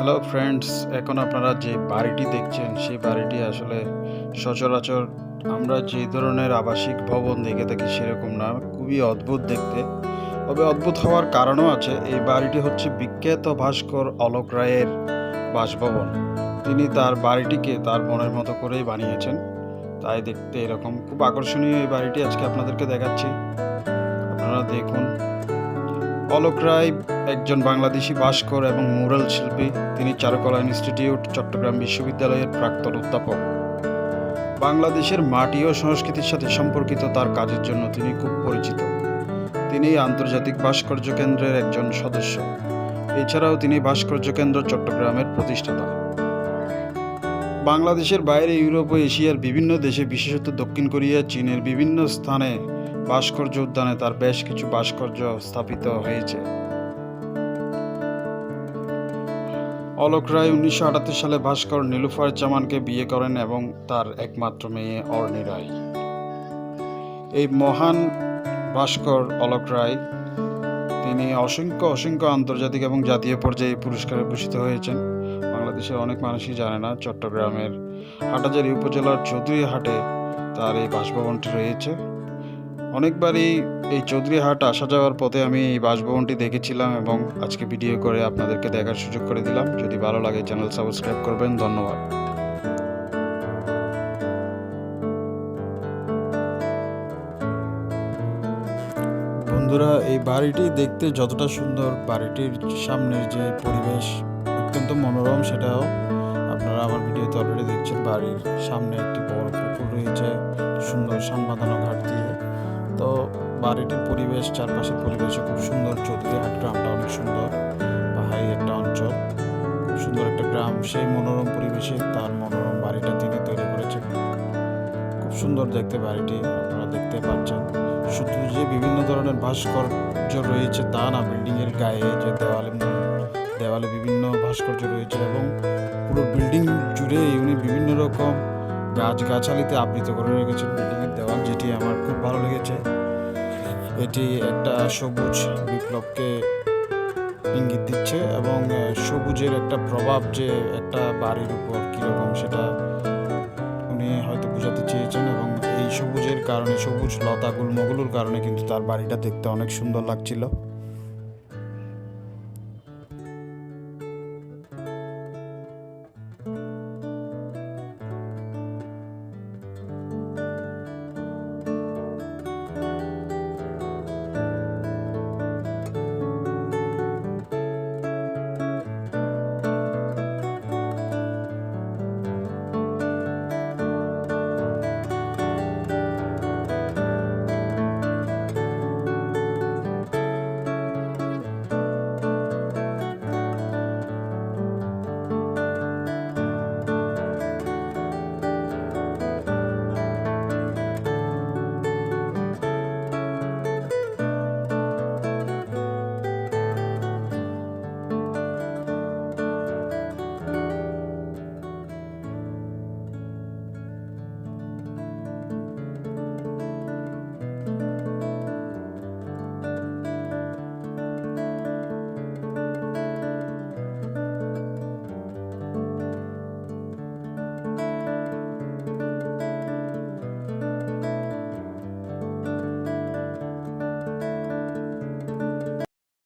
Hello friends এখন আপনারা যে বাড়িটি দেখছেন, সেই বাড়িটি আসলে সচরাচর আমরা যে ধরনের আবাসিক ভবন দেখে থাকি সেরকম না। খুবই অদ্ভুত দেখতে। তবে অদ্ভুত হওয়ার কারণও আছে। এই বাড়িটি হচ্ছে বিখ্যাত ভাস্কর অলোক রায়ের বাসভবন। তিনি তার বাড়িটিকে তার মনের মতো করেই বানিয়েছেন। তাই দেখতে এরকম। খুব আকর্ষণীয় এই বাড়িটি। আজকে আপনাদেরকে দেখাচ্ছি। আপনারা দেখুন। অলোক রায় একজন বাংলাদেশি ভাস্কর এবং মুরাল শিল্পী। তিনি চারুকলা ইনস্টিটিউট, চট্টগ্রাম বিশ্ববিদ্যালয়ের প্রাক্তন অধ্যাপক। বাংলাদেশের মাটি ও সংস্কৃতির সাথে সম্পর্কিত তার কাজের জন্য তিনি খুব পরিচিত। তিনি আন্তর্জাতিক ভাস্কর্য কেন্দ্রের একজন সদস্য। এছাড়াও তিনি ভাস্কর্য কেন্দ্র চট্টগ্রামের প্রতিষ্ঠাতা। বাংলাদেশের বাইরে ইউরোপ ও এশিয়ার বিভিন্ন দেশে, বিশেষত দক্ষিণ কোরিয়া, চীনের বিভিন্ন স্থানে ভাস্কর্য উদ্যানে তার বেশ কিছু ভাস্কর্য স্থাপিত হয়েছে। অলোক রায় উনিশশো আটাত্তর সালে ভাস্কর নীলুফার জামানকে বিয়ে করেন এবং তার একমাত্র মেয়ে অর্ণি রায়। এই মহান ভাস্কর অলোক রায়, তিনি অসংখ্য অসংখ্য আন্তর্জাতিক এবং জাতীয় পর্যায়ে পুরস্কারে ভূষিত হয়েছেন। বাংলাদেশের অনেক মানুষই জানে না চট্টগ্রামের হাটাজারি উপজেলার চৌধুরী হাটে তার এই বাসভবনটি রয়েছে। অনেকবারই এই চৌধুরীহাট আসা যাওয়ার পথে আমি এই বাসভবনটি দেখেছিলাম এবং আজকে ভিডিও করে আপনাদেরকে দেখার সুযোগ করে দিলাম। যদি ভালো লাগে চ্যানেল সাবস্ক্রাইব করবেন, ধন্যবাদ। বন্ধুরা, এই বাড়িটি দেখতে যতটা সুন্দর, বাড়িটির সামনের যে পরিবেশ অত্যন্ত মনোরম, সেটাও আপনারা আমার ভিডিওতে অলরেডি দেখছেন। বাড়ির সামনে একটি বড় পুকুর রয়েছে, সুন্দর সাংবাদানো ঘাট দিয়ে। তো বাড়িটির পরিবেশ, চারপাশের পরিবেশও খুব সুন্দর। চৌধুরীহাট গ্রামটা অনেক সুন্দর, পাহাড়ি একটা অঞ্চল, খুব সুন্দর একটা গ্রাম। সেই মনোরম পরিবেশে তার মনোরম বাড়িটা তিনি তৈরি করেছেন। খুব সুন্দর দেখতে বাড়িটি, আপনারা দেখতে পাচ্ছেন। শুধু যে বিভিন্ন ধরনের ভাস্কর্য রয়েছে তা না, বিল্ডিংয়ের গায়ে যে দেওয়ালে দেওয়ালে বিভিন্ন ভাস্কর্য রয়েছে এবং পুরো বিল্ডিং জুড়ে উনি বিভিন্ন রকম গাছগাছালিতে আবৃত করে রেখেছেন বিল্ডিংয়ের দেওয়াল, যেটি আমার খুব ভালো লেগেছে। এটি একটা সবুজ বিপ্লবকে ইঙ্গিত দিচ্ছে এবং সবুজের একটা প্রভাব যে একটা বাড়ির উপর কীরকম সেটা উনি হয়তো বোঝাতে চেয়েছেন এবং এই সবুজের কারণে, সবুজ লতা গুল্মগুলোর কারণে কিন্তু তার বাড়িটা দেখতে অনেক সুন্দর লাগছিল।